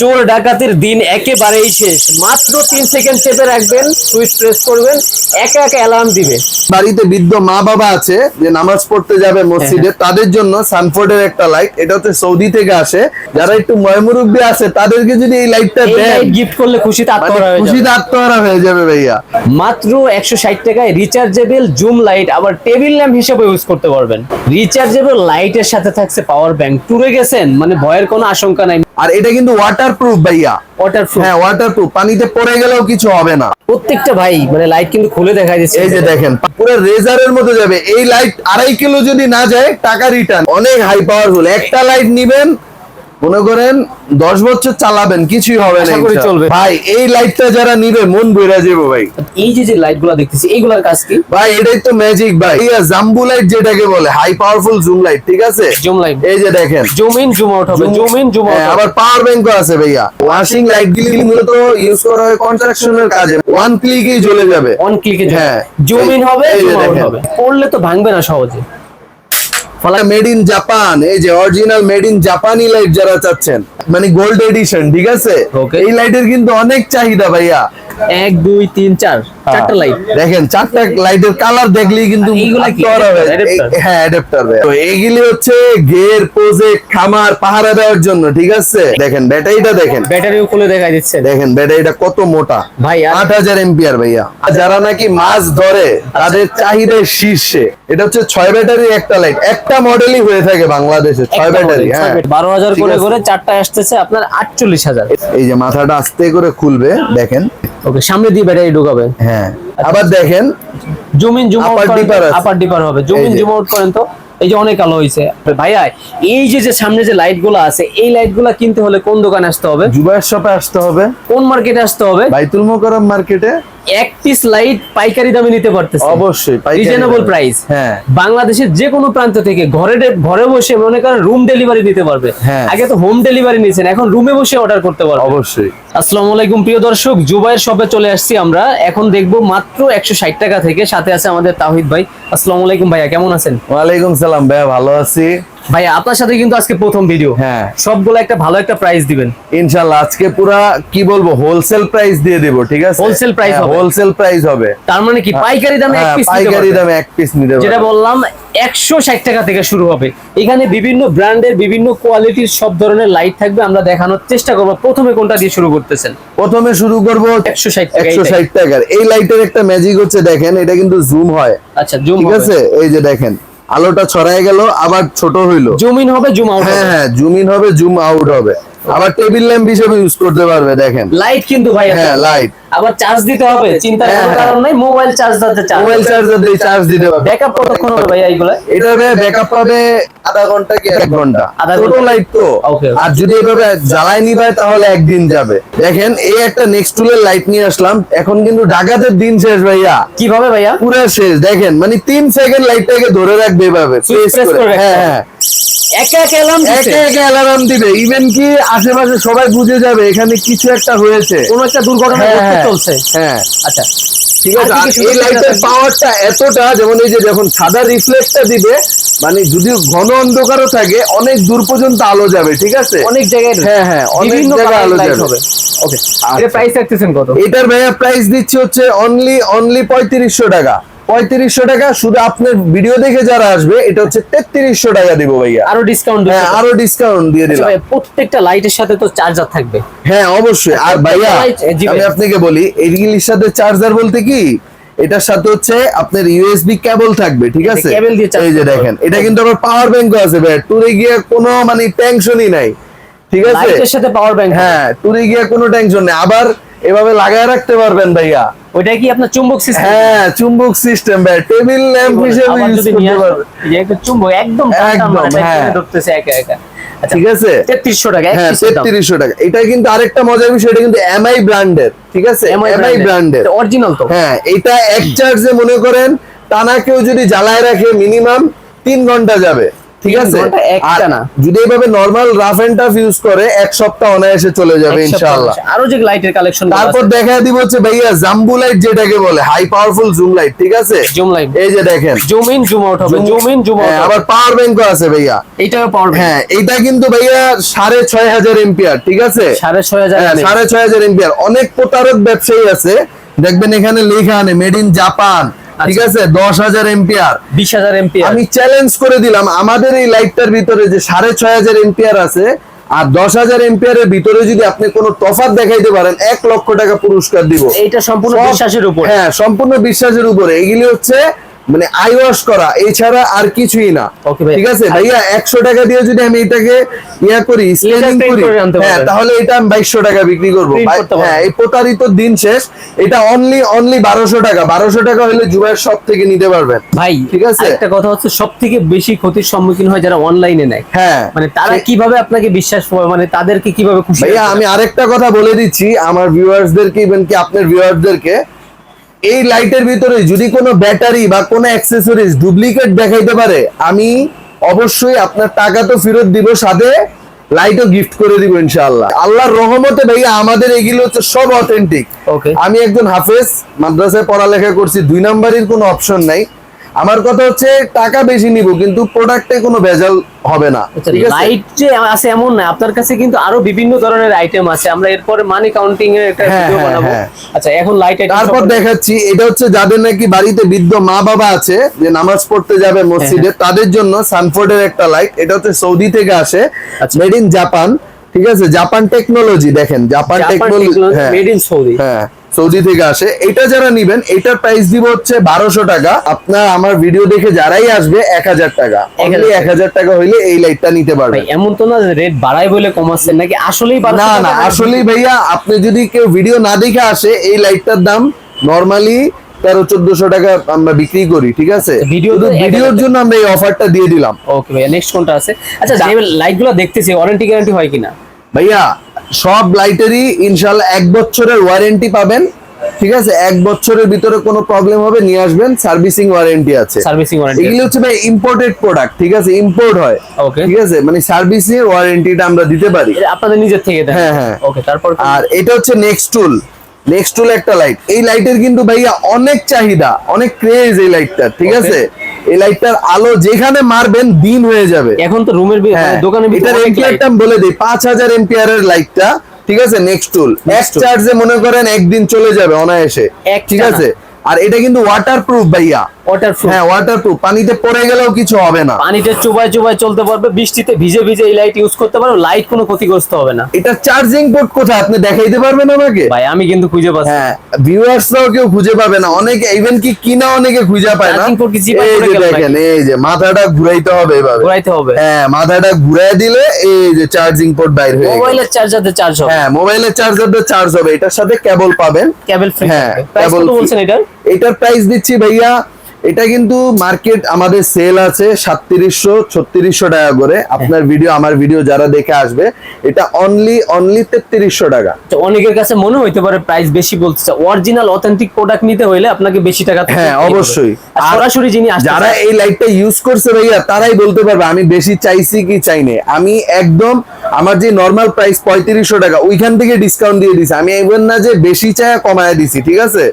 চোর ডাকাতির দিন একেবারেই শেষ। মাত্র তিন সেকেন্ড চেপে রাখবেন সুইচ প্রেস করবেন একা একা অ্যালার্ম দিবে। বাড়িতে বৃদ্ধ মা বাবা আছে যে নামাজ পড়তে যাবে মসজিদে তাদের জন্য সানফোর্ডের একটা লাইট এটা হচ্ছে সৌদি থেকে আসে। যারা একটু ময়মুরব্বী আছে তাদেরকে যদি এই লাইটটা দেন গিফট করলে খুশিতে মানে আত্মহারা হয়ে যাবে। খুশিতে আত্মহারা হয়ে যাবে ভাইয়া। মাত্র একশো ষাট টাকায় রিচার্জেবল জুম লাইট আবার টেবিল ল্যাম্প হিসেবে ইউজ করতে পারবেন। রিচার্জেবল লাইটের সাথে থাকছে পাওয়ার ব্যাংক টুরে গেছেন মানে ভয়ের কোনো আশঙ্কা নাই। আর এটা কিন্তু ওয়াটার প্রুফ ভাইয়া। ওয়াটার হ্যাঁ ওয়াটারপ্রুফ পানিতে পড়ে গেলেও কিছু হবে না। প্রত্যেকটা ভাই মানে লাইট কিন্তু খুলে দেখা যাচ্ছে এই যে দেখেন পুরো রেজারের মতো যাবে। এই লাইট আড়াই কিলো যদি না যায় টাকা রিটার্ন অনেক হাই পাওয়ারফুল একটা লাইট নিবেন মনে করেন দশ বছর চালাবেন কিছুই হবে না। চলবে। ভাই এই লাইটটা যারা নিবে মন বইরা যাবে ভাই। এই যে যে লাইটগুলা দেখতেছি এইগুলার কাজ কি? ভাই এটাই তো ম্যাজিক ভাই। এই জাম্বু লাইট যেটাকে বলে হাই পাওয়ারফুল জুম লাইট ঠিক আছে? জুম লাইট এই যে দেখেন। জুম ইন জুম আউট হবে জুম ইন জুম আউট আবার পাওয়ার ব্যাংকও আছে ভাইয়া। ওয়াশিং লাইট গুলি মূলত ইউজ করা হয় কনস্ট্রাকশনের কাজে। ওয়ান ক্লিকেই জ্বলে যাবে। ওয়ান ক্লিকে হ্যাঁ। জুম ইন হবে এই জুম আউট হবে। পড়লে তো ভাঙবে না সহজে। মেড ইন জাপান এই যে অরিজিনাল মেড ইন জাপানি লাইট যারা চাচ্ছেন মানে গোল্ড এডিশন ঠিক আছে. এই লাইটের কিন্তু অনেক চাহিদা ভাইয়া। এক দুই তিন চার। চারটা লাইট দেখেন চারটা লাইটের কালার দেখলেই কিন্তু হয়ে- Adapter? এই- হ্যাঁ অ্যাডাপ্টার তো এইগুলি হচ্ছে গের প্রজেক্ট খামার পাহারা দেওয়ার জন্য ঠিক আছে? দেখেন ব্যাটারিটা দেখেন। ব্যাটারিও খুলে দেখা দিচ্ছে দেখেন ব্যাটারিটা কত মোটা। ভাই, আট হাজার এম্পিয়ার ভাইয়া। যারা নাকি মাছ ধরে তাদের চাহিদার শীর্ষে। এটা হচ্ছে ছয় ব্যাটারি একটা লাইট একটা মডেলই হয়ে থাকে বাংলাদেশে ছয় ব্যাটারি হ্যাঁ। বারো হাজার করে করে চারটা আসতেছে আপনার আটচল্লিশ হাজার। এই যে মাথাটা আস্তে করে খুলবে দেখেন। ওকে সামনে দিয়ে ব্যাটারি ঢুকাবে হ্যাঁ আবার দেখেন zoom in zoom out upper dipper হবে। Zoom in. জুম আউট করেন তো। এই যে অনেক আলো হয়েছে ভাইয়া এই যে যে সামনে যে লাইটগুলো আছে এই লাইটগুলা কিনতে হলে কোন দোকানে আসতে হবে? জুবাইয়ের শপে আসতে হবে। কোন মার্কেটে আসতে হবে? বাইতুল মোকারম মার্কেটে এক পিস লাইট পাইকারি দামে নিতে পারতেছে। অবশ্যই রিজনেবল প্রাইস হ্যাঁ। বাংলাদেশের যে কোনো প্রান্ত থেকে ঘরে ঘরে বসে মনে করেন রুম ডেলিভারি দিতে পারবে। হ্যাঁ। আগে তো হোম ডেলিভারি নিয়েছেন এখন রুমে বসে অর্ডার করতে পারবে। অবশ্যই। আসসালামু আলাইকুম প্রিয় দর্শক জুবাইয়ের শপে চলে আসছি আমরা। এখন দেখব মাত্র একশো ষাট টাকা থেকে সাথে আছে আমাদের তাহিদ ভাই। আসসালামু আলাইকুম ভাইয়া কেমন আছেন? ওয়ালাইকুম সালাম ভাইয়া ভালো আছি। ভাইয়া আপনার সাথে কিন্তু আজকে প্রথম ভিডিও হ্যাঁ। সবগুলো একটা ভালো একটা প্রাইস দিবেন। ইনশাআল্লাহ আজকে পুরা কি বলব হোলসেল প্রাইস দিয়ে দেবো ঠিক আছে? হোলসেল প্রাইস হবে। হোলসেল প্রাইস হবে। তার মানে কি পাইকারি দামে এক হ্যাঁ, পিস পাইকারি দামে এক পিস নিতে যেটা বললাম একশো ষাট টাকা থেকে শুরু হবে। এখানে বিভিন্ন ব্র্যান্ডের বিভিন্ন কোয়ালিটির সব ধরনের লাইট থাকবে আমরা দেখানোর চেষ্টা করব। প্রথমে কোনটা দিয়ে শুরু করতেছেন? প্রথমে শুরু করব একশো ষাট টাকা একশো ষাট টাকার। এই লাইটের একটা ম্যাজিক হচ্ছে দেখেন এটা কিন্তু জুম হয়। আচ্ছা জুম ঠিক আছে? এই যে দেখেন আলোটা ছড়ায় গেল আবার ছোট হইল। জুম ইন হবে জুম আউট হ্যাঁ হ্যাঁ জুম ইন হবে জুম আউট হবে। আবার টেবিল ল্যাম্প হিসেবে ইউজ করতে পারবে দেখেন। লাইট কিন্তু ভাই হ্যাঁ লাইট আবার চার্জ দিতে হবে চিন্তার হ্যাঁ, কোনো হ্যাঁ। কারণ নাই মোবাইল চার্জ দিতে চার্জ মোবাইল চার্জার দিয়ে চার্জ দিতে পারবে। ব্যাকআপ কতক্ষণ হবে ভাই এইগুলা? এটা ব্যাকআপ পাবে আধা ঘণ্টা কি এক ঘণ্টা? আধা ছোট ঘণ্টা। লাইট তো। Okay. আর যদি এভাবে জ্বালাই নিবে তাহলে একদিন যাবে। দেখেন এই একটা নেক্সট টুলের লাইট নিয়ে আসলাম। এখন কিন্তু ডাকাতের দিন শেষ ভাইয়া। কীভাবে ভাইয়া? পুরো শেষ। দেখেন মানে তিন সেকেন্ড লাইটটাকে ধরে রাখবে এভাবে। করে। করে হ্যাঁ হ্যাঁ। একে একে অ্যালার্ম দিবে। ইভেন কি আশেপাশে সবাই বুঝে যাবে এখানে কিছু একটা হয়েছে। কোন একটা দুর্ঘটনা ঘটতে চলছে। হ্যাঁ। আচ্ছা। ঠিক আছে আর আর কি কি এই লাইটের পাওয়ারটা এতটা যেমন এই যে যখন সাদা রিফ্লেক্টটা দিবে মানে যদি ঘন অন্ধকারও থাকে অনেক দূর পর্যন্ত আলো যাবে ঠিক আছে? অনেক জায়গায় হ্যাঁ, হ্যাঁ, অনেক জায়গায় আলো যাবে। ওকে আচ্ছা। এর প্রাইস রাখতেছেন কত? এটার ভাইয়া প্রাইস দিচ্ছে হচ্ছে অনলি অনলি পঁয়ত্রিশশো টাকা। পঁয়ত্রিশশো টাকা শুধু আপনার ভিডিও দেখে যারা আসবে এটা হচ্ছে তেত্রিশশো টাকা দিব ভাইয়া। আরও ডিসকাউন্ট হ্যাঁ আরও ডিসকাউন্ট দিয়ে দিলাম। প্রত্যেকটা লাইটের সাথে তো চার্জার থাকবে। হ্যাঁ অবশ্যই। আর ভাইয়া আমি আপনাকে বলি এইগুলির সাথে চার্জার বলতে কি? এটার সাথে হচ্ছে আপনার ইউএসবি কেবল থাকবে ঠিক আছে? দিয়ে charge এই যে দেখেন এটা কিন্তু আবার পাওয়ার ব্যাংকও আছে ভাই টুরে গিয়ে কোনো মানে টেনশনই নাই ঠিক আছে? লাইটের সাথে পাওয়ার ব্যাংক হ্যাঁ টুরে গিয়ে কোনো টেনশন নেই। আবার এভাবে লাগায় রাখতে পারবেন ভাইয়া। ওইটা কি আপনার চুম্বক সিস্টেম হ্যাঁ চুম্বক সিস্টেম ভাই। টেবিল ল্যাম্প হিসেবে ইউজ করতে এই যে একটা চুম্বক একদম একদম, হ্যাঁ। ধরতেছে একা একা। আচ্ছা ঠিক আছে? তেত্রিশশো টাকা হ্যাঁ piece এর দাম। তেত্রিশশো টাকা। এটা কিন্তু আরেকটা মজার বিষয় এটা কিন্তু এমআই ব্র্যান্ডের ঠিক আছে? এমআই ব্র্যান্ডের অরিজিনাল তো। হ্যাঁ এটা এক চার্জে মনে করেন টানা কেউ যদি জ্বালায় রাখে মিনিমাম তিন ঘণ্টা যাবে। ঠিক আছে? যদি এইভাবে normal rough and tough use করে এক সপ্তাহ অনায়াসে চলে যাবে ইনশাআল্লাহ। আরও যে লাইটের কালেকশন তারপর দেখা দিব হচ্ছে ভাইয়া জাম্বু লাইট যেটাকে বলে হাই পাওয়ারফুল জুম লাইট ঠিক আছে? জুম লাইট এই যে দেখেন। জুম ইন জুম আউট হবে। জুম ইন জুম আউট আবার পাওয়ার ব্যাংকও আছে ভাইয়া। এইটাও পাওয়ার হ্যাঁ এটা কিন্তু ভাইয়া সাড়ে ছয় হাজার এম্পিয়ার ঠিক আছে? সাড়ে ছয় হাজার হ্যাঁ, সাড়ে ছয় হাজার এম্পিয়ার অনেক প্রতারক ব্যবসায়ী আছে। দেখবেন এখানে লেখা আনে মেড ইন জাপান ঠিক আছে দশ হাজার এম্পিয়ার বিশ হাজার এম্পিয়ার আমি চ্যালেঞ্জ করে দিলাম আমাদের এই লাইটটার ভিতরে যে সাড়ে ছয় হাজার এম্পিয়ার আছে আর দশ হাজার এম্পিয়ারের ভিতরে যদি আপনি কোনো তফাত দেখাইতে পারেন এক লক্ষ টাকা পুরস্কার দিব। এটা সম্পূর্ণ বিশ্বাসের উপর। হ্যাঁ সম্পূর্ণ বিশ্বাসের উপরে। এগুলি হচ্ছে মানে আই ওয়াশ করা এছাড়া আর কিছুই না। ঠিক আছে? ভাইয়া একশো টাকা দিয়ে যদি আমি এটাকে ইয়া করি স্ক্যানিং করি হ্যাঁ তাহলে এটা আমি বাইশশো টাকা বিক্রি করব। হ্যাঁ এই প্রতারিত দিন শেষ। এটা অনলি অনলি বারোশো টাকা। বারোশো টাকা হলে জুবাইয়ের সব থেকে নিতে পারবেন। ভাই ঠিক আছে? একটা কথা হচ্ছে সব থেকে বেশি ক্ষতির সম্মুখীন হয় যারা অনলাইনে নেয়। হ্যাঁ। মানে তারা কীভাবে আপনাকে বিশ্বাস মানে তাদেরকে কীভাবে খুশি ভাইয়া? আমি আরেকটা কথা বলে দিচ্ছি। আমার ভিউয়ার্সদেরকে ইভেন কি আপনার ভিউয়ার্সদেরকে এই লাইটের ভিতরে যদি কোনো ব্যাটারি বা কোনো অ্যাক্সেসরিজ ডুপ্লিকেট দেখাইতে পারে আমি অবশ্যই আপনার টাকা তো ফেরত দিব সাথে লাইটও গিফট করে দিব ইনশাআল্লাহ। আল্লাহর রহমতে ভাইয়া আমাদের এগুলো হচ্ছে সব অথেন্টিক ওকে আমি একজন হাফেজ মাদ্রাসায় পড়ালেখা করছি দুই নাম্বারের কোনো অপশন নাই। আমার কথা হচ্ছে টাকা বেশি নিব কিন্তু প্রোডাক্টে কোনো ভেজাল হবে না। লাইট যে আছে এমন না আপনার কাছে কিন্তু আরও বিভিন্ন ধরনের আইটেম আছে। আমরা এরপরে মানি কাউন্টিং এর একটা হ্যাঁ, ভিডিও হ্যাঁ, বানাবো। হ্যাঁ। আচ্ছা এখন লাইট তারপর দেখাচ্ছি এটা হচ্ছে যাদের নাকি বাড়িতে বৃদ্ধ মা বাবা আছে যে নামাজ পড়তে যাবে মসজিদে তাদের জন্য সানফোর্ডের একটা লাইট এটা হচ্ছে সৌদি থেকে আসে আচ্ছা। মেড ইন জাপান ঠিক আছে? জাপান টেকনোলজি দেখেন জাপান টেকনোলজি হ্যাঁ। মেড ইন সৌদি হ্যাঁ। সৌদি থেকে আসে। এটা যারা নিবেন এটার প্রাইস দিব হচ্ছে বারোশো টাকা। আপনার আমার ভিডিও দেখে যারাই আসবে এক হাজার টাকা। অনলি এক হাজার টাকা হইলে এই লাইটটা নিতে পারবে এমন তো না রেট বাড়ায় বলে কমাচ্ছেন নাকি? আসলেই না না আসলেই ভাইয়া আপনি যদি কেউ ভিডিও না দেখে আসে এই লাইটটার দাম নরমালি তেরো চোদ্দশো টাকা আমরা বিক্রি করি ঠিক আছে? ভিডিও এক ভিডিওর জন্য আমরা এই অফারটা দিয়ে দিলাম। ওকে ভাইয়া নেক্সট কোনটা আছে? আচ্ছা যে লাইটগুলো দেখতেছি ওয়ারেন্টি গ্যারান্টি হয় কিনা? ভাইয়া সব লাইটেরই ইনশাল্লাহ এক বছরের ওয়ারেন্টি পাবেন। ঠিক আছে? এক বছরের ভিতরে কোনো প্রবলেম হবে নিয়ে আসবেন। সার্ভিসিং ওয়ারেন্টি আছে। সার্ভিসিং ওয়ারেন্টি এগুলো হচ্ছে ভাই ইম্পোর্টেড প্রোডাক্ট ঠিক আছে? ইম্পোর্ট হয়। ওকে ঠিক আছে? মানে সার্ভিসিং ওয়ারেন্টিটা আমরা দিতে পারি। আপনাদের নিজের থেকে হ্যাঁ, হ্যাঁ। ওকে তারপর আর এটা হচ্ছে নেক্সট টুল নেক্সট একটা লাইট এই লাইটের কিন্তু ভাইয়া অনেক চাহিদা অনেক ক্রেজ এই লাইটটা ঠিক আছে? এই লাইটটার আলো যেখানে মারবেন দিন হয়ে যাবে। এখন তো রুমের হ্যাঁ দোকানে এটার এম্পিয়ারটা বলে দিই পাঁচ হাজার এম্পিয়ারের লাইটটা ঠিক আছে? নেক্সট টুল নেক্সট চার্জে মনে করেন একদিন চলে যাবে অনায়াসে ঠিক আছে? আর এটা কিন্তু ওয়াটার প্রুফ ভাইয়া। ওয়াটার হ্যাঁ ওয়াটার প্রুফ পানিতে পড়ে গেলেও কিছু হবে না। পানিতে চুবাই চুবাই চলতে পারবে বৃষ্টিতে ভিজে ভিজে এই লাইট ইউজ করতে পারবে লাইট কোনো ক্ষতিগ্রস্ত হবে না। এটা চার্জিং পোর্ট কোথায়? আপনি দেখাইতে পারবেন আমাকে? ভাই আমি কিন্তু খুঁজে পাচ্ছি। হ্যাঁ ভিউয়ার্সরাও কেউ খুঁজে পাবে না। অনেকে ইভেন কি কিনা অনেকে খুঁজে পায় না। এই যে দেখেন এই যে মাথাটা ঘুরাইতে হবে এভাবে। ঘোরাইতে হবে। হ্যাঁ মাথাটা ঘুরাই দিলে এই যে চার্জিং পোর্ট বাইর হয়ে মোবাইলের চার্জারে চার্জ হবে। হ্যাঁ মোবাইলের চার্জারটা চার্জ হবে। এটার সাথে কেবল পাবেন। কেবল ফ্রি হ্যাঁ কেবল বলছেন এটার? এটার প্রাইস দিচ্ছি ভাইয়া এটা কিন্তু মার্কেট আমাদের সেল আছে সাতত্রিশশো ছত্রিশশো টাকা করে। আপনার ভিডিও আমার ভিডিও যারা দেখে আসবে এটা অনলি অনলি তেত্রিশশো টাকা। তো অনেকের কাছে মনে হইতে পারে প্রাইস বেশি বলতেছে। অরিজিনাল অথেন্টিক প্রোডাক্ট নিতে হইলে আপনাকে বেশি টাকা হ্যাঁ, অবশ্যই। সরাসরি যিনি আসতে যারা এই লাইটটা ইউজ করছে ভাইয়া তারাই বলতে পারবে আমি বেশি চাইছি কি চাইনি আমি একদম আমার যে নর্মাল প্রাইস পঁয়ত্রিশশো টাকা ওইখান থেকে ডিসকাউন্ট দিয়ে দিছি। আমি এইবার না যে বেশি চায় কমায় দিছি ঠিক আছে?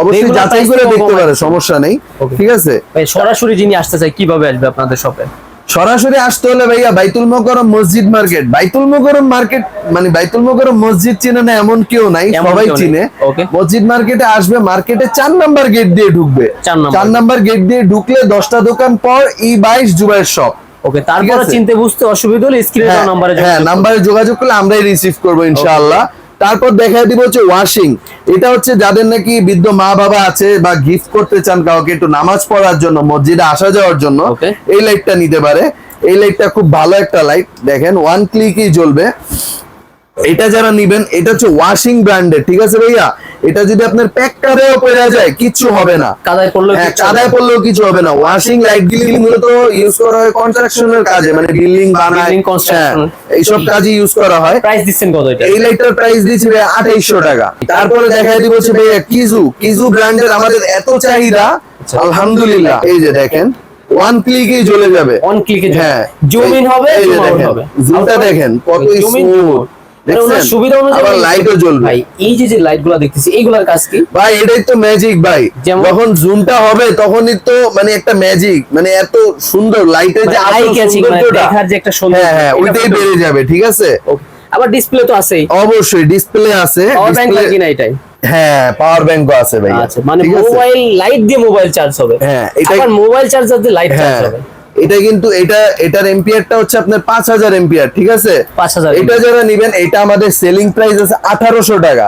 অবশ্যই যাচাই করে দেখতে পারে সমস্যা নেই। ঠিক আছে? সরাসরি যিনি আসতে চায় কীভাবে আসবে আপনাদের শপে সরাসরি আসতে হলে ভাইয়া বাইতুল মোকরম মসজিদ মার্কেট। বাইতুল মোকরম মার্কেট মানে বাইতুল মোকরম মসজিদ চিনে না এমন কেউ নাই সবাই চিনে। মসজিদ মার্কেটে আসবে মার্কেটে চার নাম্বার গেট দিয়ে ঢুকবে। চার নাম্বার। গেট দিয়ে ঢুকলে দশটা দোকান পর ই বাইশ জুবাইয়ের শপ ওকে তারপরে চিনতে বুঝতে অসুবিধা হলে স্ক্রিনে হ্যাঁ নাম্বারে হ্যাঁ নাম্বারে যোগাযোগ করলে আমরাই রিসিভ করব ইনশাআল্লাহ। তারপর দেখা দিব হচ্ছে ওয়াশিং এটা হচ্ছে যাদের নাকি বৃদ্ধ মা বাবা আছে বা গিফট করতে চান কাউকে একটু নামাজ পড়ার জন্য মসজিদে আসা যাওয়ার জন্য এই লাইটটা নিতে পারে। এই লাইটটা খুব ভালো একটা লাইট দেখেন ওয়ান ক্লিকই জ্বলবে। এটা যারা নিবেন এটা হচ্ছে ওয়াশিং ব্র্যান্ডের ঠিক আছে ভাইয়া? এটা যদি আপনার প্যাকটারেও পড়ে যায় কিচ্ছু হবে না। কাদায় পড়লেও হ্যাঁ কাদায় পড়লেও কিছু হবে না। ওয়াশিং লাইট গুলি মূলত ইউজ করা হয় কনস্ট্রাকশনের কাজে মানে বিল্ডিং বানায়। হ্যাঁ, এইসব কাজে ইউজ করা হয়। প্রাইস দিচ্ছেন কত এটা? এই লাইটটার প্রাইস দিচ্ছি ভাই আঠাইশশো টাকা। তারপরে দেখা দিব হচ্ছে ভাইয়া কিজু কিজু ব্র্যান্ডের আমাদের এত চাহিদা আচ্ছা। আলহামদুলিল্লাহ। এই যে দেখেন ওয়ান ক্লিকেই চলে যাবে। ওয়ান ক্লিকে হ্যাঁ জুম ইন হবে জুম আউট হবে। জুমটা দেখেন কত স্মুথ সুবিধা অনুযায়ী লাইটও জ্বলবে। ভাই এই যে যে লাইট দেখতেছি এইগুলার কাজ কি? ভাই এটাই তো ম্যাজিক ভাই। যখন জুমটা হবে তখনই তো মানে একটা ম্যাজিক মানে এত সুন্দর লাইটের যে আই ক্যাচিং মানে দেখার যে একটা সৌন্দর্য হ্যাঁ হ্যাঁ ওইটাই বেড়ে যাবে ঠিক আছে? আবার ডিসপ্লে তো আছেই। অবশ্যই ডিসপ্লে আছে। এটাই? হ্যাঁ পাওয়ার ব্যাংকও আছে ভাই আচ্ছা মানে মোবাইল লাইট দিয়ে মোবাইল চার্জ হবে। হ্যাঁ, এটা- মোবাইল চার্জার দিয়ে লাইট চার্জ হবে। এটা কিন্তু এটা এটার এম্পিয়ারটা হচ্ছে আপনার পাঁচ হাজার এম্পিয়ার ঠিক আছে? 5000 এটা যারা নিবেন এটা আমাদের সেলিং প্রাইস আছে আঠারোশো টাকা।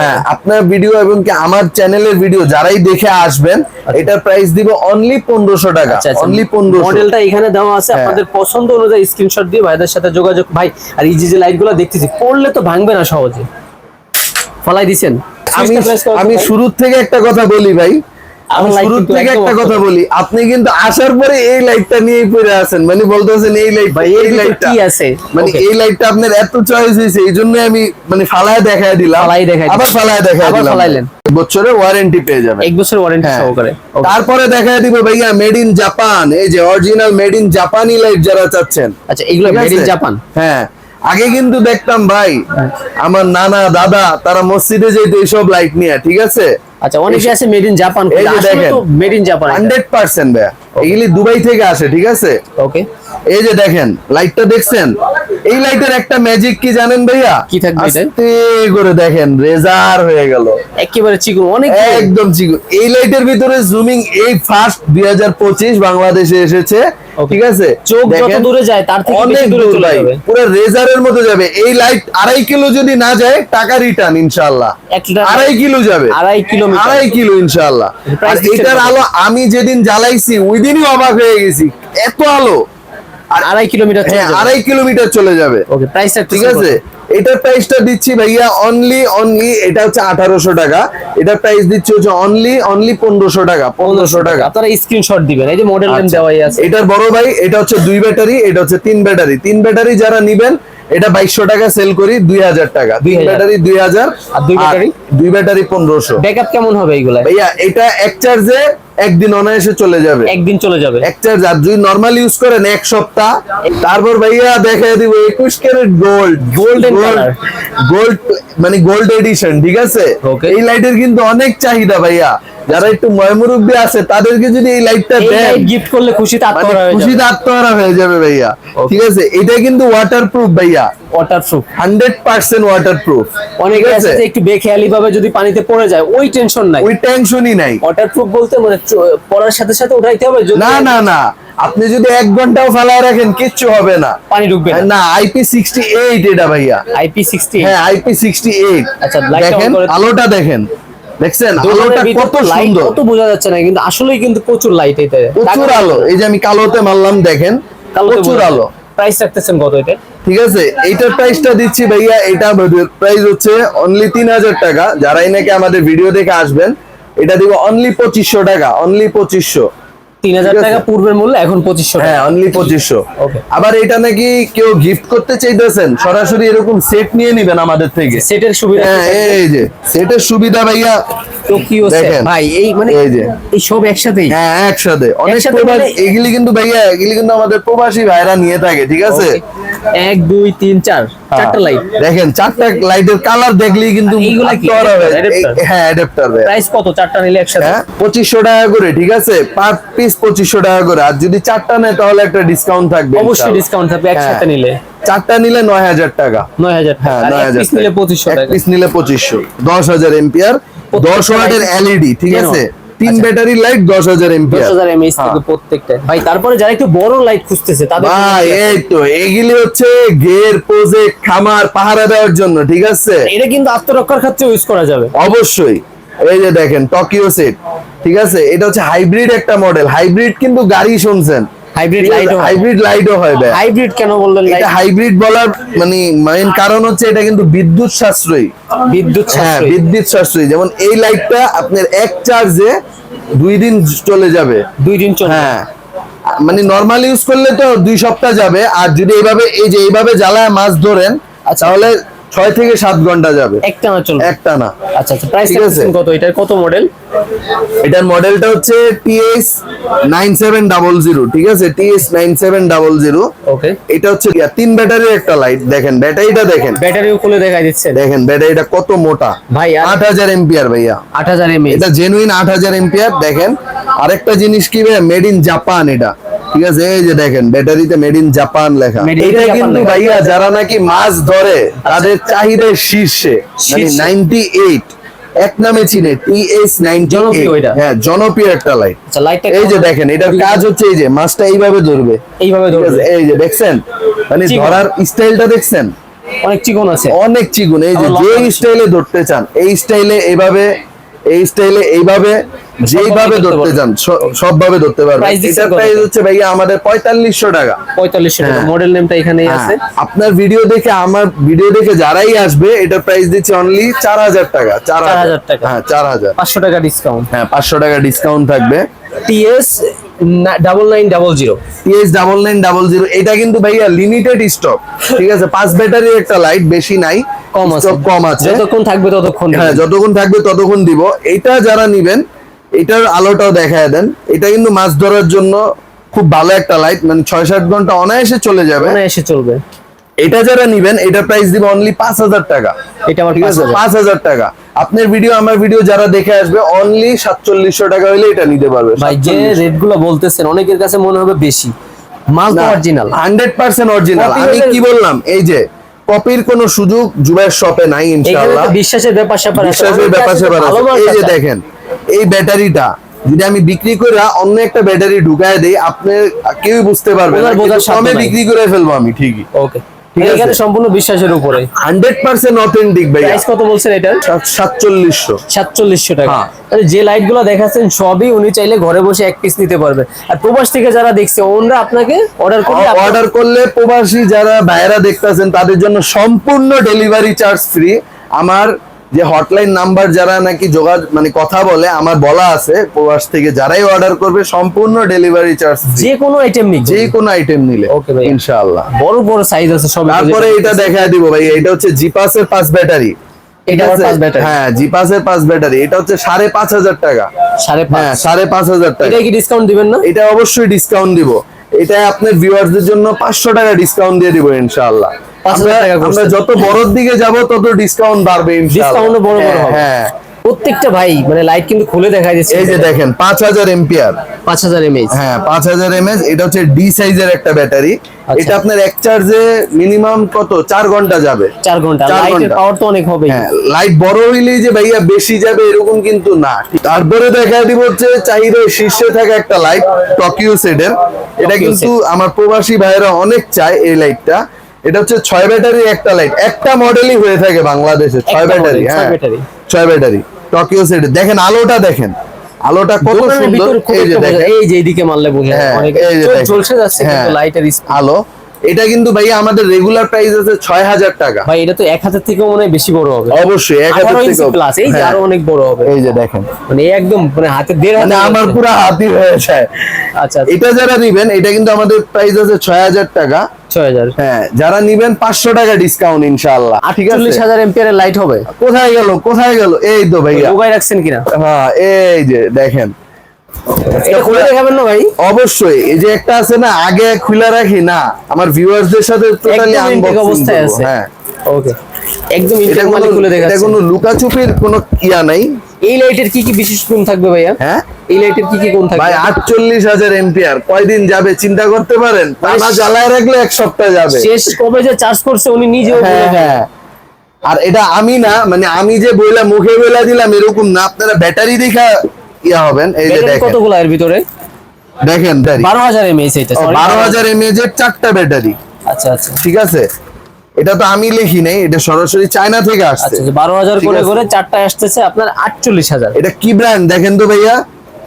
হ্যাঁ আপনার ভিডিও এবং কি আমার চ্যানেলের ভিডিও যারাই দেখে আসবেন এটার প্রাইস দিব অনলি পনেরোশো টাকা আচ্ছা আচ্ছা। অনলি পনেরোশো। মডেলটা এখানে দেওয়া আছে হ্যাঁ। আপনাদের পছন্দ অনুযায়ী স্ক্রিনশট দিয়ে ভাইদের সাথে যোগাযোগ ভাই আর এই যে যে লাইটগুলো দেখতেছি পড়লে তো ভাঙবে না সহজে। ফলাই দিছেন। আমি আমি। শুরুর থেকে একটা কথা বলি ভাই। আমি কিন্তু থেকে একটা কথা বলি। আপনি কিন্তু আসার পরে এই লাইটটা নিয়েই পড়ে আছেন। মানে বলতেছেন এই লাইট ভাই এই লাইটটা কি আছে? মানে এই লাইটটা আপনার এত চয়েস হয়েছে এই জন্য আমি মানে ফালায় দেখায় দিলাম। ফালায় দেখায় আবার ফালায় দেখায় দিলাম। ফালাইলেন। বছরের ওয়ারেন্টি পেয়ে যাবেন। এক বছর ওয়ারেন্টি হ্যাঁ। সহকারে। তারপরে দেখা দিব ভাইয়া মেড ইন জাপান এই যে অরিজিনাল মেড ইন জাপানি লাইট যারা চাচ্ছেন। আচ্ছা এগুলো মেড ইন জাপান হ্যাঁ। আগে কিন্তু দেখতাম ভাই আমার নানা দাদা তারা মসজিদে যেত এইসব লাইট নিয়ে ঠিক আছে? আচ্ছা অনেকে আছে মেড ইন জাপান দেখেন। মেড ইন জাপান ভাইয়া। এগুলি দুবাই থেকে আসে ঠিক আছে? ওকে এই যে দেখেন লাইটটা দেখছেন? এই লাইটের একটা ম্যাজিক কি জানেন ভাইয়া? কি থাকবে? আস্তে করে দেখেন রেজার হয়ে গেল। একেবারে চিকন অনেক একদম চিকন। এই লাইটের ভিতরে জুমিং এই ফার্স্ট দুই বাংলাদেশে এসেছে ঠিক আছে? চোখ যত দূরে যায় তার থেকে অনেক দূরে চলে যাবে। পুরো রেজারের মতো যাবে। এই লাইট আড়াই কিলো যদি না যায় টাকা রিটার্ন ইনশাআল্লাহ। আড়াই কিলো যাবে। আড়াই কিলোমিটার। আড়াই কিলো ইনশাআল্লাহ। এটার আলো আমি যেদিন জ্বালাইছি ওই দিনই অবাক হয়ে গেছি। এত আলো। আর আড়াই কিলোমিটার হ্যাঁ আড়াই কিলোমিটার চলে যাবে। ওকে প্রাইসটা ঠিক আছে? এটার প্রাইসটা দিচ্ছি ভাইয়া অনলি অনলি এটা হচ্ছে আঠারোশো টাকা। এটার প্রাইস দিচ্ছি হচ্ছে অনলি অনলি পনেরোশো টাকা পনেরোশো টাকা। আপনারা স্ক্রিনশট দিবেন। এই যে মডেল নেম আচ্ছা। দেওয়াই আছে। এটার বড় ভাই এটা হচ্ছে দুই ব্যাটারি এটা হচ্ছে তিন ব্যাটারি। তিন ব্যাটারি যারা নিবেন এটা বাইশশো টাকা সেল করি দুই হাজার টাকা। দুই ব্যাটারি দুই হাজার আর দুই ব্যাটারি? দুই ব্যাটারি পনেরোশো। ব্যাকআপ কেমন হবে এইগুলা ভাইয়া এটা এক চার্জে একদিন অনায়াসে চলে যাবে। একদিন চলে যাবে। এক চার্জ আর যদি নরমাল ইউজ করেন এক সপ্তাহ। তারপর ভাইয়া দেখা দিব একুশ ক্যারেট গোল্ড color। গোল্ড মানে গোল্ড এডিশন ঠিক আছে. এই লাইটের কিন্তু অনেক চাহিদা ভাইয়া। যারা একটু ময়মুরব্বী আছে তাদেরকে যদি এই লাইটটা দেন গিফট করলে খুশিতে মানে আত্মহারা হয়ে খুশিতে যাবে আত্মহারা হয়ে যাবে ভাইয়া। ঠিক আছে? এটা কিন্তু ওয়াটারপ্রুফ ভাইয়া। ওয়াটারপ্রুফ হান্ড্রেড পার্সেন্ট ওয়াটারপ্রুফ অনেকে আছে যে একটু বেখেয়ালি ভাবে যদি পানিতে পড়ে যায় ওই টেনশন নাই। ওই টেনশনই নাই। ওয়াটারপ্রুফ বলতে মানে পড়ার সাথে সাথে উঠাইতে হবে যদি না না। না আপনি যদি এক ঘন্টাও ফেলায় রাখেন কিচ্ছু হবে না। পানি ঢুকবে না। না আইপি সিক্সটি এইট এটা ভাইয়া। আইপি সিক্সটি হ্যাঁ আইপি সিক্সটি এইট আচ্ছা, দেখেন করে- আলোটা দেখেন। দেখছেন আলোটা কত সুন্দর। কত বোঝা যাচ্ছে না কিন্তু আসলেই কিন্তু প্রচুর লাইট প্রচুর আলো। এই যে আমি কালোতে মারলাম দেখেন প্রচুর আলো। প্রাইস রাখতেছেন কত এটা? ঠিক আছে এইটার প্রাইসটা দিচ্ছি ভাইয়া এটা প্রাইস হচ্ছে অনলি তিন হাজার টাকা। যারাই নাকি আমাদের ভিডিও দেখে আসবেন এটা দিব অনলি পঁচিশশো টাকা অনলি পঁচিশশো। তিন হাজার। টাকা পূর্বের মূল্য এখন পঁচিশশো হ্যাঁ অনলি পঁচিশশো. আবার এটা নাকি কেউ গিফট করতে চাইতেছেন? সরাসরি এরকম সেট নিয়ে নিবেন আমাদের থেকে। সেটের সুবিধা হ্যাঁ এই যে সেটের সুবিধা ভাইয়া টোকিও ভাই এই মানে এই যে। এই সব একসাথেই? হ্যাঁ একসাথে। অনেক একসাথে প্রবাসী মানে- এগুলি কিন্তু ভাইয়া এগুলি কিন্তু আমাদের প্রবাসী ভাইরা নিয়ে থাকে ঠিক আছে? এক দুই তিন চার। চারটা লাইট দেখেন চারটা লাইটের কালার দেখলেই কিন্তু এইগুলা কি? হয়ে হ্যাঁ অ্যাডাপ্টার প্রাইস কত? চারটা নিলে একসাথে? হ্যাঁ পঁচিশশো টাকা করে ঠিক আছে? পার পিস পঁচিশশো টাকা করে। আর যদি চারটা নেয় তাহলে একটা ডিসকাউন্ট থাকবে অবশ্যই ডিসকাউন্ট থাকবে একসাথে হ্যাঁ। নিলে। চারটা নিলে নয় হাজার টাকা। নয় হাজার হ্যাঁ নয় হাজার নিলে পঁচিশশো পিস নিলে পঁচিশশো। দশ হাজার এম্পিয়ার দশ ওয়াটের এলইডি ঠিক কেন? আছে? তিন আচ্ছা। ব্যাটারি লাইট দশ হাজার দশ হাজার এমএস হ্যাঁ। প্রত্যেকটা ভাই তারপরে যারা একটু বড় লাইট খুঁজতেছে তাদের ভাই এই তো এগুলি হচ্ছে গের প্রজেক্ট খামার পাহারা দেওয়ার জন্য ঠিক আছে? এটা কিন্তু আত্মরক্ষার ক্ষেত্রে ইউজ করা যাবে। অবশ্যই। এই যে দেখেন টকিও সেট ঠিক আছে? এটা হচ্ছে হাইব্রিড একটা মডেল হাইব্রিড কিন্তু গাড়ি শুনছেন। হাইব্রিড লাইট হাইব্রিড লাইটও হয় ভাই। হাইব্রিড কেন বললেন এটা হাইব্রিড বলার মানে মেইন কারণ হচ্ছে এটা কিন্তু বিদ্যুৎ সাশ্রয়ী। বিদ্যুৎ হ্যাঁ বিদ্যুৎ সাশ্রয়ী। যেমন এই লাইটটা আপনার এক চার্জে দুই দিন চলে যাবে। দুই দিন চলে হ্যাঁ মানে নরমাল ইউজ করলে তো দুই সপ্তাহ যাবে। আর যদি এইভাবে এই যে এইভাবে জ্বালায় মাছ ধরেন আচ্ছা। তাহলে ছয় থেকে সাত ঘণ্টা যাবে। একটা না চলবে। একটা না আচ্ছা আচ্ছা প্রাইস ঠিক আছে। কত? এটার কত মডেল এটার মডেলটা হচ্ছে TS nine seven double zero ঠিক আছে? TS nine seven double zero. Okay এটা হচ্ছে তিন ব্যাটারির একটা লাইট দেখেন ব্যাটারিটা দেখেন। ব্যাটারিও খুলে দেখাই দিচ্ছে। দেখেন ব্যাটারিটা কত মোটা। ভাই আট হাজার এম্পিয়ার ভাইয়া। আট হাজার এমএ এটা জেনুইন আট হাজার এম্পিয়ার দেখেন। আরেকটা জিনিস কি ভাইয়া মেড ইন জাপান এটা। ঠিক আছে? এই যে দেখেন ব্যাটারিতে মেড ইন জাপান লেখা। এটা কিন্তু ভাইয়া যারা নাকি মাছ ধরে তাদের চাহিদার শীর্ষে মানে নাইনটি এইট এক নামে চিনে টিএস নাইনটি হ্যাঁ জনপ্রিয় একটা লাইট আচ্ছা এই যে দেখেন এটার কাজ হচ্ছে এই যে মাছটা এইভাবে ধরবে। এইভাবে ধরবে। এই যে দেখছেন? মানে ধরার স্টাইলটা দেখছেন? অনেক চিকন আছে। অনেক চিগুন এই যে যে স্টাইলে ধরতে চান এই স্টাইলে এইভাবে এই স্টাইলে এইভাবে যেইভাবে ধরতে যান চান ভাবে সবভাবে ধরতে পারবেন। এটার প্রাইস হচ্ছে ভাইয়া আমাদের পঁয়তাল্লিশশো টাকা। পঁয়তাল্লিশশো টাকা। হ্যাঁ। মডেল নেমটা এখানেই হ্যাঁ, আছে। আপনার ভিডিও দেখে আমার ভিডিও দেখে যারাই আসবে এটার প্রাইস দিচ্ছি অনলি চার হাজার টাকা। চার 4,000 হাজার। টাকা। হ্যাঁ চার হাজার। পাঁচশো টাকা ডিসকাউন্ট হ্যাঁ পাঁচশো টাকা ডিসকাউন্ট থাকবে। TS double nine double zero TS double nine double zero এটা কিন্তু ভাইয়া লিমিটেড স্টক ঠিক আছে? পাঁচ ব্যাটারির একটা লাইট বেশি নাই কম আছে। কম আছে। যতক্ষণ থাকবে ততক্ষণ হ্যাঁ যতক্ষণ থাকবে ততক্ষণ দিব। এটা যারা নিবেন এটার আলোটাও দেখায় দেন। এটা কিন্তু মাছ ধরার জন্য খুব ভালো একটা লাইট মানে ছয় সাত ঘণ্টা অনায়াসে চলে যাবে। এসে চলবে। এটা যারা নিবেন এটার প্রাইস দিব অনলি পাঁচ হাজার টাকা। এটা আমার ঠিক আছে? পাঁচ হাজার টাকা। আপনার ভিডিও আমার ভিডিও যারা দেখে আসবে অনলি সাতচল্লিশশো টাকা হলে এটা নিতে পারবে ভাই যে রেটগুলো বলতেছেন অনেকের কাছে মনে হবে বেশি। মাল তো অরিজিনাল হান্ড্রেড পার্সেন্ট অরিজিনাল আমি কি বললাম? এই যে কপির কোনো সুযোগ জুবাইয়ের শপে নাই ইনশাআল্লাহ। বিশ্বাসের ব্যাপার স্যাপার বিশ্বাসের ব্যাপার স্যাপার এই যে দেখেন এই ব্যাটারিটা যদি আমি বিক্রি করে অন্য একটা ব্যাটারি ঢুকায় দেই আপনি কেউই বুঝতে পারবে না কমে বিক্রি করে ফেলব আমি ঠিকই। ওকে। এখানে সম্পূর্ণ বিশ্বাসের উপরে। হান্ড্রেড পার্সেন্ট অথেন্টিক ভাইয়া। প্রাইস কত বলছেন এটার? সাতচল্লিশশো। সাতচল্লিশশো টাকা। হ্যাঁ। মানে যে লাইটগুলো দেখাচ্ছেন সবই উনি চাইলে ঘরে বসে এক পিস নিতে পারবে। আর প্রবাস থেকে যারা দেখছে ওনরা আপনাকে অর্ডার করলে অর্ডার করলে প্রবাসী যারা দেখতেছেন তাদের জন্য সম্পূর্ণ ডেলিভারি চার্জ ফ্রি আমার যে হটলাইন নাম্বার যারা নাকি যোগাযোগ মানে কথা বলে আমার বলা আছে প্রবাস থেকে যারাই অর্ডার করবে সম্পূর্ণ ডেলিভারি চার্জ যে কোনো আইটেম নিক। যে কোনো আইটেম নিলে Okay ভাই। ইনশাআল্লাহ। বড় বড় সাইজ আছে সব তারপরে এটা দেখায় দিব ভাই এটা হচ্ছে জিপাসের পাঁচ ব্যাটারি। এটা হ্যাঁ জিপাসের পাঁচ ব্যাটারি এটা হচ্ছে সাড়ে পাঁচ হাজার টাকা। সাড়ে হ্যাঁ পাঁচ পাঁচ হাজার টাকা। এটা কি ডিসকাউন্ট দিবেন না? এটা অবশ্যই ডিসকাউন্ট দিব। এটা আপনার ভিউয়ারদের জন্য পাঁচশো টাকা ডিসকাউন্ট দিয়ে দিব ইনশাআল্লাহ। 5,000 আমরা- যত বড়র দিকে যাব তত ডিসকাউন্ট বাড়বে ও বড় বড় হ্যাঁ, হবে। হ্যাঁ প্রত্যেকটা ভাই মানে লাইট কিন্তু খুলে দেখাই দিচ্ছে। এই যে দেখেন পাঁচ হাজার এম্পিয়ার পাঁচ হাজার এমএইচ হ্যাঁ পাঁচ হাজার এমএচ এটা হচ্ছে ডি সাইজের একটা ব্যাটারি। আচ্ছা। এটা আপনার এক চার্জে মিনিমাম কত? চার ঘণ্টা যাবে। চার ঘণ্টা। চার লাইটের পাওয়ার তো অনেক হবে হ্যাঁ লাইট বড় হইলেই যে ভাইয়া বেশি যাবে এরকম কিন্তু না। তারপরে দেখা দিব হচ্ছে চাহিদার শীর্ষে থাকা একটা লাইট টকিও সেটের এটা কিন্তু আমার প্রবাসী ভাইয়েরা অনেক চায় এই লাইটটা এটা হচ্ছে ছয় ব্যাটারি একটা লাইট। একটা মডেলই হয়ে থাকে বাংলাদেশে ছয় ব্যাটারি হ্যাঁ। ছয় ব্যাটারি টকিও সেট দেখেন আলোটা দেখেন। আলোটা কত সুন্দর। এই যে দেখেন। এই যে এইদিকে মারলে বোঝা হ্যাঁ, অনেক। চলছে যাচ্ছে কিন্তু হ্যাঁ। লাইটের আলো। এটা কিন্তু ভাইয়া আমাদের রেগুলার প্রাইস আছে ছয় হাজার টাকা। ভাই এটা তো এক হাজার থেকে মনে হয় বেশি বড় হবে। অবশ্যই এক হাজার থেকে প্লাস এই যে হ্যাঁ, আরও অনেক বড় হবে। এই যে দেখেন। মানে একদম মানে হাতে দেড় মানে আমার পুরো হাতি হয়ে যায় আচ্ছা। এটা যারা নিবেন এটা কিন্তু আমাদের প্রাইস আছে ছয় হাজার টাকা। ছয় হাজার হ্যাঁ যারা নিবেন পাঁচশো টাকা ডিসকাউন্ট ইনশাআল্লাহ ঠিক আটচল্লিশ হাজার এম্পিয়ারের লাইট হবে। কোথায় গেল কোথায় গেল? এই তো ভাইয়া। রাখছেন কিনা? হ্যাঁ এই যে দেখেন। খুলে দেখাবেন না ভাই? অবশ্যই এই যে একটা আছে না আগে খুলে রাখি না আমার সাথে টোটালি অবস্থায় আছে। হ্যাঁ। ওকে একদম মানে খুলে এটা কোনো লুকাচুপির কোনো ইয়া নাই। এই লাইটের কি কি বিশেষ গুণ থাকবে ভাইয়া? হ্যাঁ? এই লাইটের কি কি গুণ থাকবে? ভাই আটচল্লিশ হাজার এম্পিয়ার কয়দিন যাবে চিন্তা করতে পারেন? টানা জ্বালায় রাখলে এক সপ্তাহ যাবে। শেষ কবে যে চার্জ করছে উনি নিজেও বলে হ্যাঁ হ্যাঁ। আর এটা আমি না মানে আমি যে বইলা মুখে বইলা দিলাম এরকম না। আপনারা ব্যাটারি দেখা ইয়া হবেন এই যে দেখেন কতগুলো এর ভিতরে? দেখেন বারো হাজার এটা sorry, বারো এর চারটা ব্যাটারি। আচ্ছা আচ্ছা। ঠিক আছে? এটা তো আমি লিখি নাই এটা সরাসরি চায়না থেকে আসছে। আচ্ছা বারো হাজার ঠিক করে করে চারটা আসতেছে আপনার আটচল্লিশ হাজার। এটা কি ব্র্যান্ড দেখেন তো ভাইয়া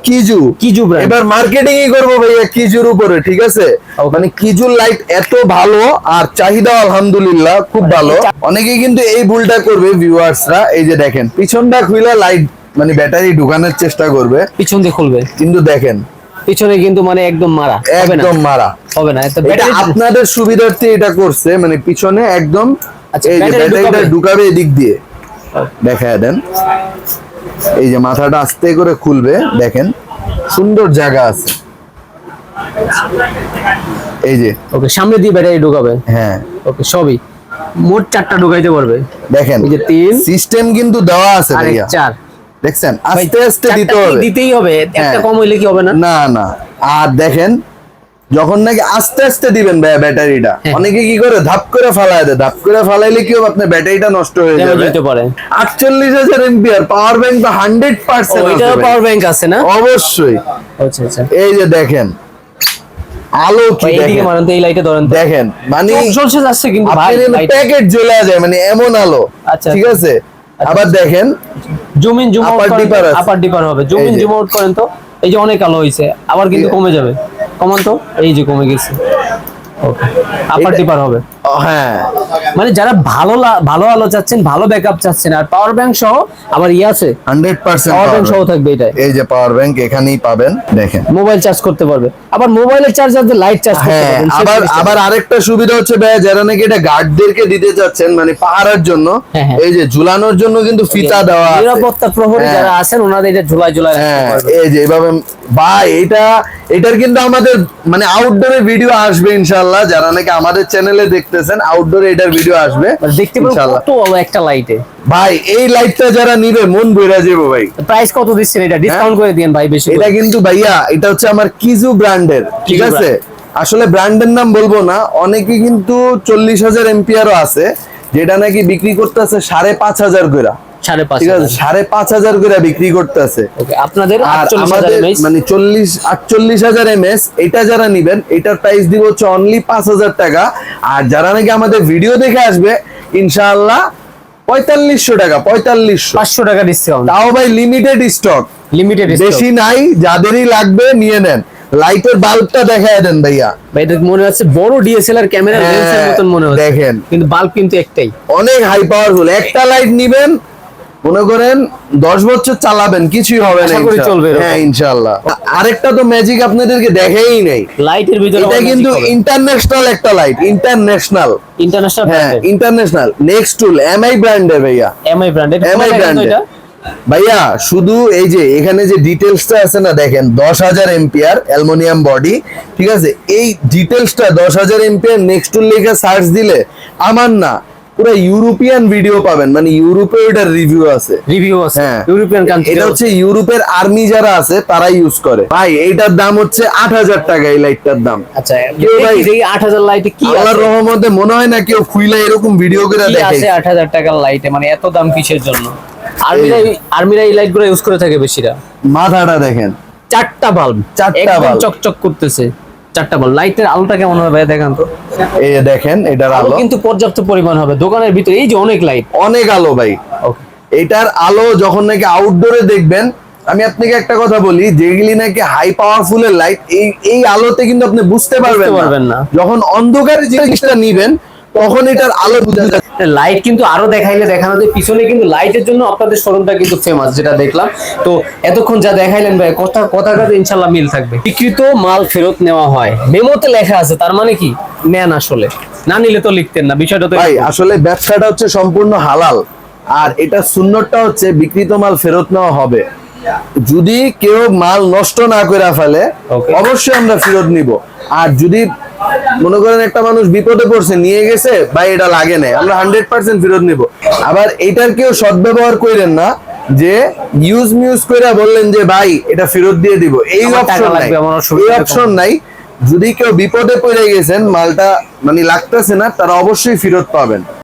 কিজু। কিজু brand। এবার মার্কেটিং ই করব ভাইয়া কিজুর উপরে ঠিক আছে? মানে কিজুর লাইট এত ভালো আর চাহিদা আলহামদুলিল্লাহ খুব মানে ভালো। অনেকেই কিন্তু এই ভুলটা করবে ভিউয়ার্সরা এই যে দেখেন পিছনটা খুলে লাইট মানে ব্যাটারি ঢুকানোর চেষ্টা করবে। পিছন দিয়ে খুলবে। কিন্তু দেখেন। পিছনে কিন্তু মানে একদম মারা। একদম মারা। হবে না। এটা আপনাদের সুবিধার্থে এটা করছে মানে পিছনে একদম আচ্ছা, এই যে ব্যাটারিটা ঢুকাবে? এদিক দিয়ে। দেখায় দেন। এই যে মাথাটা আস্তে করে খুলবে দেখেন। সুন্দর জায়গা আছে। এই যে। ওকে সামনে দিয়ে ব্যাটারি ঢুকাবে। হ্যাঁ। ওকে সবই। মোট চারটা ঢুকাইতে পারবে। দেখেন এই যে তিন। সিস্টেম কিন্তু দেওয়া আছে ভাইয়া। চার। দেখছেন? আস্তে আস্তে দিতে হবে। দিতেই হবে একটা হ্যাঁ। কম হইলে কি হবে না? না না। আর দেখেন যখন নাকি আস্তে আস্তে দিবেন ভাইয়া ব্যাটারিটা হ্যাঁ। অনেকে কি করে ধাপ করে ফালায় দেয়। ধাপ করে ফালাইলে কি হবে? আপনার ব্যাটারিটা নষ্ট হয়ে যাবে। পারে। আটচল্লিশ হাজার এমপিআর পাওয়ার ব্যাংক তো হান্ড্রেড পার্সেন্ট পাওয়ার ব্যাংক আছে না? অবশ্যই। আচ্ছা আচ্ছা। এই যে দেখেন আলো কি দেখেন? মারেন এই লাইটে ধরেন দেখেন মানে ঝলসে যাচ্ছে কিন্তু ভাই প্যাকেট জ্বলে যায় মানে এমন আলো আচ্ছা, ঠিক আছে? আবার দেখেন zoom in zoom out upper dipper হবে। জুম এই ইন। জুম আউট করেন তো এই যে অনেক আলো হইছে আবার কিন্তু কমে যাবে। কমান তো এই যে কমে গেছে। ওকে আপার ডিপার হবে। হ্যাঁ। মানে যারা ভালো ভালো আলো চাচ্ছেন ভালো ব্যাকআপ চাচ্ছেন আর পাওয়ার ব্যাংক সহ আবার ইয়ে আছে হান্ড্রেড পার্সেন্ট পাওয়ার ব্যাংক সহ থাকবে এটা এই যে পাওয়ার ব্যাংক এখানেই পাবেন দেখেন। মোবাইল চার্জ করতে পারবে। আবার মোবাইলের চার্জার দিয়ে লাইট চার্জ করতে হ্যাঁ পারবেন আবার আবার আরেকটা সুবিধা হচ্ছে ভাইয়া যারা নাকি এটা গার্ডদেরকে দিতে চাচ্ছেন মানে পাহারার জন্য হ্যাঁ, হ্যাঁ। এই যে ঝুলানোর জন্য কিন্তু ফিতা দেওয়া নিরাপত্তা প্রহরী। যারা আছেন ওনাদের এটা ঝুলাই ঝুলাই রাখতে হ্যাঁ পারবে এই যে এভাবে ভাই এটা এটার কিন্তু আমাদের মানে আউটডোরে ভিডিও আসবে ইনশাআল্লাহ যারা নাকি আমাদের চ্যানেলে দেখতেছেন আউটডোর এটার ভিডিও আসবে। মানে দেখতে পাবো কত একটা লাইটে ভাই এই লাইটটা যারা নিবে মন বইরা যাব ভাই। প্রাইস কত দিচ্ছেন এটা? ডিসকাউন্ট করে দিন ভাই বেশি এটা কিন্তু ভাইয়া এটা হচ্ছে আমার কিজু ব্র্যান্ডের ঠিক আছে? আসলে ব্র্যান্ডের নাম বলব না অনেকে কিন্তু চল্লিশ হাজার এমপিআরও আছে যেটা নাকি বিক্রি করতেছে সাড়ে পাঁচ হাজার করে সাড়ে পাঁচ হাজার। করে বিক্রি আপনাদের আমাদের মানে চল্লিশ আটচল্লিশ হাজার এমএস এটা যারা নিবেন এটার প্রাইস দিব হচ্ছে অনলি পাঁচ হাজার টাকা। আর যারা নাকি আমাদের ভিডিও দেখে আসবে ইনশাআল্লাহ পঁয়তাল্লিশশো টাকা পঁয়তাল্লিশশো। পাঁচশো টাকা ডিসকাউন্ট তাও ভাই লিমিটেড স্টক লিমিটেড বেশি নাই যাদেরই লাগবে নিয়ে নেন। লাইটের বাল্বটা দেখায় দেন ভাইয়া। ভাই মনে হচ্ছে বড় ডিএসএলআর ক্যামেরা হ্যাঁ, লেন্সের মতন মনে হচ্ছে। দেখেন। কিন্তু বাল্ব কিন্তু একটাই। অনেক হাই পাওয়ারফুল একটা লাইট নিবেন মনে করেন দশ বছর চালাবেন কিছুই হবে না। চলবে হ্যাঁ ইনশাল্লাহ আরেকটা তো ম্যাজিক আপনাদেরকে দেখেই নাই। লাইটের ভিতরে এটা কিন্তু ইন্টারন্যাশনাল একটা লাইট ইন্টারন্যাশনাল ইন্টারন্যাশনাল হ্যাঁ ইন্টারন্যাশনাল নেক্সট টুল এমআই ব্র্যান্ডের ভাইয়া। এমআই ব্র্যান্ডের এমআই ব্র্যান্ডের ভাইয়া শুধু এই যে এখানে যে ডিটেলসটা আছে না দেখেন দশ হাজার এম্পিয়ার অ্যালমোনিয়াম বডি ঠিক আছে? এই ডিটেলসটা দশ হাজার এম্পিয়ার নেক্সট টুল লিখে সার্চ দিলে আমার না পুরো ইউরোপিয়ান ভিডিও পাবেন। মানে ইউরোপে এটার রিভিউ আছে। রিভিউ আছে। হ্যাঁ। ইউরোপিয়ান কান্ট্রি এটা হচ্ছে ইউরোপের আর্মি যারা আছে তারা ইউজ করে। ভাই এইটার দাম হচ্ছে আট হাজার টাকা এই লাইটটার দাম। আচ্ছা ভাই- দেখি 8000 লাইটে কি আল্লাহর রহমতে মনে হয় না কেউ খুইলা এরকম ভিডিও করে দেখে। আছে 8000 টাকার লাইটে মানে এত দাম কিসের জন্য? আর্মিরা আর্মিরা এই লাইটগুলো ইউজ করে থাকে বেশিরা। মাথাটা দেখেন। চারটা বাল্ব চারটা বাল্ব চকচক করতেছে। চারটা বল। লাইটের আলোটা কেমন হবে ভাই দেখান তো। এই যে দেখেন এটার আলো কিন্তু পর্যাপ্ত পরিমাণ হবে। দোকানের ভিতরে এই যে অনেক লাইট অনেক আলো ভাই। ওকে এটার আলো যখন নাকি আউটডোরে দেখবেন আমি আপনাকে একটা কথা বলি যেগুলি নাকি হাই পাওয়ারফুল এর লাইট এই এই আলোতে কিন্তু আপনি বুঝতে পারবেন না। যখন অন্ধকারে জিনিসটা নিবেন তখন এটার আলো বুঝতে লাইট কিন্তু আরও দেখাইলে দেখানো যায়। পিছনে কিন্তু লাইটের জন্য আপনাদের শোরুমটা কিন্তু ফেমাস যেটা দেখলাম। তো এতক্ষণ যা দেখাইলেন ভাই কথা কথা কাজে ইনশাল্লাহ মিল থাকবে। বিকৃত মাল ফেরত নেওয়া হয়। মেমোতে লেখা আছে তার মানে কি? নেন আসলে। না নিলে তো লিখতেন না বিষয়টা তো ভাই আসলে ব্যবসাটা হচ্ছে সম্পূর্ণ হালাল। আর এটা সুন্নতটা হচ্ছে বিকৃত মাল ফেরত নেওয়া হবে। যদি কেউ মাল নষ্ট না করে ফেলে অবশ্যই আমরা ফেরত নিব। আর যদি মনে করেন একটা মানুষ বিপদে পড়ছে নিয়ে গেছে ভাই এটা লাগে নাই। আমরা হান্ড্রেড পার্সেন্ট ফেরত নিব। আবার এটার কেউ সদ্ব্যবহার করেন না যে ইউজ মিউজ করে বললেন যে ভাই এটা ফেরত দিয়ে দিব। এই অপশন নাই। এই অপশন নাই। যদি কেউ বিপদে পড়ে গেছেন মালটা মানে লাগতেছে না তারা অবশ্যই ফেরত পাবেন।